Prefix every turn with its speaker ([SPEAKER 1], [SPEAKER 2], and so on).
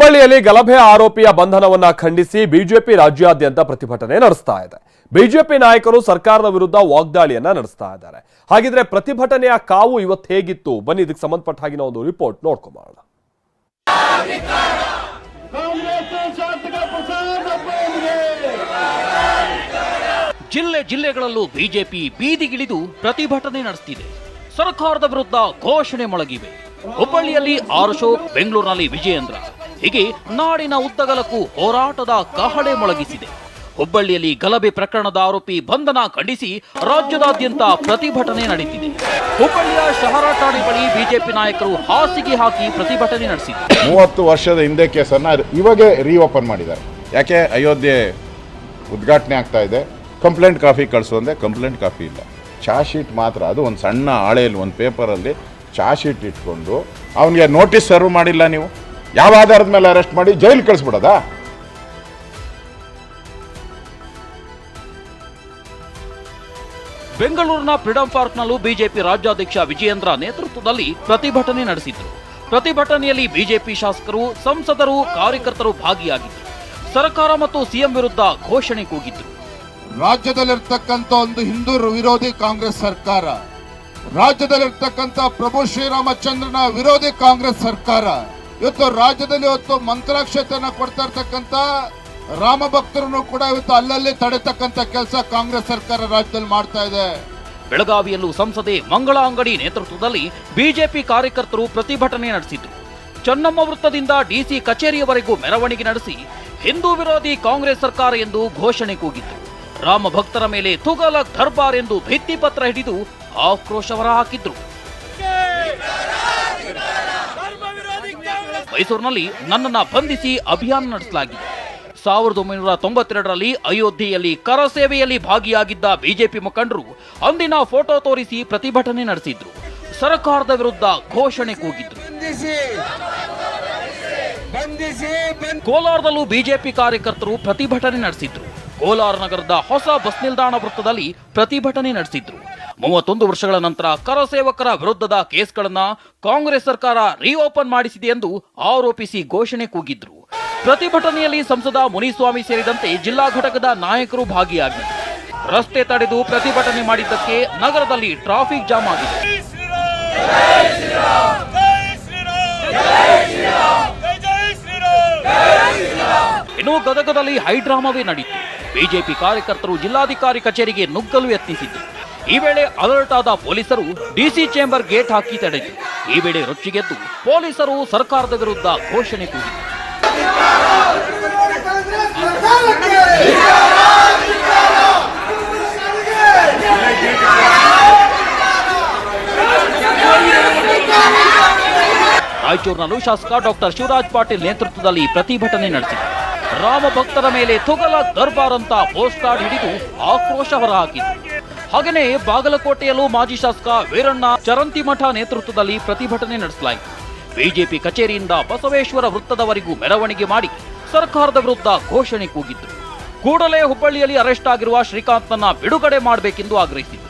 [SPEAKER 1] ಹುಬ್ಬಳ್ಳಿಯಲ್ಲಿ ಗಲಭೆ ಆರೋಪಿಯ ಬಂಧನವನ್ನ ಖಂಡಿಸಿ ಬಿಜೆಪಿ ರಾಜ್ಯಾದ್ಯಂತ ಪ್ರತಿಭಟನೆ ನಡೆಸ್ತಾ ಇದೆ. ಬಿಜೆಪಿ ನಾಯಕರು ಸರ್ಕಾರದ ವಿರುದ್ಧ ವಾಗ್ದಾಳಿಯನ್ನ ನಡೆಸ್ತಾ ಇದ್ದಾರೆ. ಹಾಗಿದ್ರೆ ಪ್ರತಿಭಟನೆಯ ಕಾವು ಇವತ್ತು ಹೇಗಿತ್ತು? ಬನ್ನಿ, ಇದಕ್ಕೆ ಸಂಬಂಧಪಟ್ಟ ಹಾಗಿನ ಒಂದು ರಿಪೋರ್ಟ್
[SPEAKER 2] ಅಬ್ಬಾನಿಗೆ
[SPEAKER 3] ಜಿಲ್ಲೆ ಜಿಲ್ಲೆಗಳಲ್ಲೂ ಬಿಜೆಪಿ ಬೀದಿಗಿಳಿದು ಪ್ರತಿಭಟನೆ ನಡೆಸ್ತಿದೆ. ಸರ್ಕಾರದ ವಿರುದ್ಧ ಘೋಷಣೆ ಮೊಳಗಿವೆ. ಹುಬ್ಬಳ್ಳಿಯಲ್ಲಿ ಆರ್ ಶೋ, ಬೆಂಗಳೂರಿನಲ್ಲಿ ವಿಜಯೇಂದ್ರ. ಹೀಗೆ ನಾಡಿನ ಉದ್ದಗಲಕ್ಕೂ ಹೋರಾಟದ ಕಹಳೆ ಮೊಳಗಿಸಿದೆ. ಹುಬ್ಬಳ್ಳಿಯಲ್ಲಿ ಗಲಭೆ ಪ್ರಕರಣದ ಆರೋಪಿ ಬಂಧನ ಖಂಡಿಸಿ ರಾಜ್ಯದಾದ್ಯಂತ ಪ್ರತಿಭಟನೆ ನಡೀತಿದೆ ಹುಬ್ಬಳ್ಳಿಯ ಶಹರ ಠಾಣೆ ಬಳಿ ಬಿಜೆಪಿ ನಾಯಕರು ಹಾಸಿಗೆ ಹಾಕಿ ಪ್ರತಿಭಟನೆ ನಡೆಸಿದ್ದಾರೆ
[SPEAKER 4] ಮೂವತ್ತು ವರ್ಷದ ಹಿಂದೆ ಕೇಸನ್ನು ಇವಾಗೆ ರೀಓಪನ್ ಮಾಡಿದ್ದಾರೆ. ಯಾಕೆ? ಅಯೋಧ್ಯೆ ಉದ್ಘಾಟನೆ ಆಗ್ತಾ ಇದೆ. ಕಂಪ್ಲೇಂಟ್ ಕಾಫಿ ಕಳಿಸು ಕಂಪ್ಲೇಂಟ್ ಕಾಫಿ ಇಲ್ಲ. ಚಾರ್ಜ್ ಶೀಟ್ ಮಾತ್ರ, ಅದು ಒಂದು ಸಣ್ಣ ಹಾಳೆಯಲ್ಲಿ ಒಂದು ಪೇಪರಲ್ಲಿ ಚಾರ್ಜ್ ಶೀಟ್ ಇಟ್ಕೊಂಡು, ಅವನಿಗೆ ನೋಟಿಸ್ ಸರ್ವ್ ಮಾಡಿಲ್ಲ ನೀವು. ಯಾವ ಆಧಾರದ ಮೇಲೆ ಅರೆಸ್ಟ್ ಮಾಡಿ ಜೈಲು ಕಳಿಸ್ಬಿಡೋದಾ?
[SPEAKER 3] ಬೆಂಗಳೂರಿನ ಫ್ರೀಡಂ ಪಾರ್ಕ್ನಲ್ಲೂ ಬಿಜೆಪಿ ರಾಜ್ಯಾಧ್ಯಕ್ಷ ವಿಜಯೇಂದ್ರ ನೇತೃತ್ವದಲ್ಲಿ ಪ್ರತಿಭಟನೆ ನಡೆಸಿದ್ರು. ಪ್ರತಿಭಟನೆಯಲ್ಲಿ ಬಿಜೆಪಿ ಶಾಸಕರು ಸಂಸದರು ಕಾರ್ಯಕರ್ತರು ಭಾಗಿಯಾಗಿದ್ದರು. ಸರ್ಕಾರ ಮತ್ತು ಸಿಎಂ ವಿರುದ್ಧ ಘೋಷಣೆ ಕೂಗಿದ್ರು.
[SPEAKER 5] ರಾಜ್ಯದಲ್ಲಿರ್ತಕ್ಕಂಥ ಒಂದು ಹಿಂದೂ ವಿರೋಧಿ ಕಾಂಗ್ರೆಸ್ ಸರ್ಕಾರ ರಾಜ್ಯದಲ್ಲಿರ್ತಕ್ಕಂಥ ಪ್ರಭು ಶ್ರೀರಾಮಚಂದ್ರನ ವಿರೋಧಿ ಕಾಂಗ್ರೆಸ್ ಸರ್ಕಾರ ಇವತ್ತು ರಾಜ್ಯದಲ್ಲಿ ಇವತ್ತು ಮಂತ್ರಾಕ್ಷತೆಯನ್ನ ಕೊಡ್ತಾ ಇರ್ತಕ್ಕಂಥ ರಾಮ ಭಕ್ತರನ್ನು ಕೂಡ ಇವತ್ತು ಅಲ್ಲಲ್ಲಿ ತಡೆತಕ್ಕಂತ ಕೆಲಸ ಕಾಂಗ್ರೆಸ್ ಸರ್ಕಾರ ರಾಜ್ಯದಲ್ಲಿ ಮಾಡ್ತಾ ಇದೆ.
[SPEAKER 3] ಬೆಳಗಾವಿಯಲ್ಲೂ ಸಂಸದೆ ಮಂಗಳಾ ಅಂಗಡಿ ನೇತೃತ್ವದಲ್ಲಿ ಬಿಜೆಪಿ ಕಾರ್ಯಕರ್ತರು ಪ್ರತಿಭಟನೆ ನಡೆಸಿದ್ರು. ಚನ್ನಮ್ಮ ವೃತ್ತದಿಂದ ಡಿಸಿ ಕಚೇರಿಯವರೆಗೂ ಮೆರವಣಿಗೆ ನಡೆಸಿ ಹಿಂದೂ ವಿರೋಧಿ ಕಾಂಗ್ರೆಸ್ ಸರ್ಕಾರ ಎಂದು ಘೋಷಣೆ ಕೂಗಿದ್ರು ರಾಮ ಭಕ್ತರ ಮೇಲೆ ತುಗಲಕ್ ದರ್ಬಾರ್ ಎಂದು ಭಿತ್ತಿಪತ್ರ ಹಿಡಿದು ಆಕ್ರೋಶ ಹೊರಹಾಕಿದ್ರು ಮೈಸೂರಿನಲ್ಲಿ ನನ್ನನ್ನ ಬಂಧಿಸಿ ಅಭಿಯಾನ ನಡೆಸಲಾಗಿದೆ. ಸಾವಿರದ ಒಂಬೈನೂರ ತೊಂಬತ್ತೆರಡರಲ್ಲಿ ಅಯೋಧ್ಯೆಯಲ್ಲಿ ಕರಸೇವೆಯಲ್ಲಿ ಭಾಗಿಯಾಗಿದ್ದ ಬಿಜೆಪಿ ಮುಖಂಡರು ಅಂದಿನ ಫೋಟೋ ತೋರಿಸಿ ಪ್ರತಿಭಟನೆ ನಡೆಸಿದ್ರು. ಸರ್ಕಾರದ ವಿರುದ್ಧ ಘೋಷಣೆ ಕೂಗಿದ್ರು. ಕೋಲಾರದಲ್ಲೂ ಬಿಜೆಪಿ ಕಾರ್ಯಕರ್ತರು ಪ್ರತಿಭಟನೆ ನಡೆಸಿದ್ರು. ಕೋಲಾರ ನಗರದ ಹೊಸ ಬಸ್ ನಿಲ್ದಾಣ ವೃತ್ತದಲ್ಲಿ ಪ್ರತಿಭಟನೆ ನಡೆಸಿದ್ರು. ಮೂವತ್ತೊಂದು ವರ್ಷಗಳ ನಂತರ ಕರಸೇವಕರ ವಿರುದ್ಧದ ಕೇಸ್ಗಳನ್ನ ಕಾಂಗ್ರೆಸ್ ಸರ್ಕಾರ ರೀಓಪನ್ ಮಾಡಿಸಿದೆ ಎಂದು ಆರೋಪಿಸಿ ಘೋಷಣೆ ಕೂಗಿದ್ರು. ಪ್ರತಿಭಟನೆಯಲ್ಲಿ ಸಂಸದ ಮುನಿಸ್ವಾಮಿ ಸೇರಿದಂತೆ ಜಿಲ್ಲಾ ಘಟಕದ ನಾಯಕರು ಭಾಗಿಯಾಗಿದ್ದರು ರಸ್ತೆ ತಡೆದು ಪ್ರತಿಭಟನೆ ಮಾಡಿದ್ದಕ್ಕೆ ನಗರದಲ್ಲಿ ಟ್ರಾಫಿಕ್ ಜಾಮ್ ಆಗಿದೆ. ಇನ್ನು ಗದಗದಲ್ಲಿ ಹೈಡ್ರಾಮಾವೇ ನಡೆಯಿತು ಬಿಜೆಪಿ ಕಾರ್ಯಕರ್ತರು ಜಿಲ್ಲಾಧಿಕಾರಿ ಕಚೇರಿಗೆ ನುಗ್ಗಲು ಯತ್ನಿಸಿದ್ದು ಈ ವೇಳೆ ಅಲರ್ಟ್ ಆದ ಪೊಲೀಸರು ಡಿಸಿ ಚೇಂಬರ್ ಗೇಟ್ ಹಾಕಿ ತಡೆದರು ಈ ವೇಳೆ ರೊಚ್ಚಿಗೆದ್ದು ಪೊಲೀಸರು ಸರ್ಕಾರದ ವಿರುದ್ಧ ಘೋಷಣೆ ಕೂಗಿದರು. ರಾಯಚೂರಿನಲ್ಲೂ ಶಾಸಕ ಡಾಕ್ಟರ್ ಶಿವರಾಜ್ ಪಾಟೀಲ್ ನೇತೃತ್ವದಲ್ಲಿ ಪ್ರತಿಭಟನೆ ನಡೆಸಿದರು. ರಾಮ ಭಕ್ತರ ಮೇಲೆ ತುಗಲ ದರ್ಬಾರ್ ಅಂತ ಪೋಸ್ಟ್ ಕಾರ್ಡ್ ಹಿಡಿದು ಆಕ್ರೋಶ ಹೊರಹಾಕಿದ್ರು. ಹಾಗೆಯೇ ಬಾಗಲಕೋಟೆಯಲ್ಲೂ ಮಾಜಿ ಶಾಸಕ ವೀರಣ್ಣ ಚರಂತಿಮಠ ನೇತೃತ್ವದಲ್ಲಿ ಪ್ರತಿಭಟನೆ ನಡೆಸಲಾಯಿತು. ಬಿಜೆಪಿ ಕಚೇರಿಯಿಂದ ಬಸವೇಶ್ವರ ವೃತ್ತದವರೆಗೂ ಮೆರವಣಿಗೆ ಮಾಡಿ ಸರ್ಕಾರದ ವಿರುದ್ಧ ಘೋಷಣೆ ಕೂಗಿದ್ರು ಕೂಡಲೇ ಹುಬ್ಬಳ್ಳಿಯಲ್ಲಿ ಅರೆಸ್ಟ್ ಆಗಿರುವ ಶ್ರೀಕಾಂತ್ನನ್ನ ಬಿಡುಗಡೆ ಮಾಡಬೇಕೆಂದು ಆಗ್ರಹಿಸಿದ್ರು.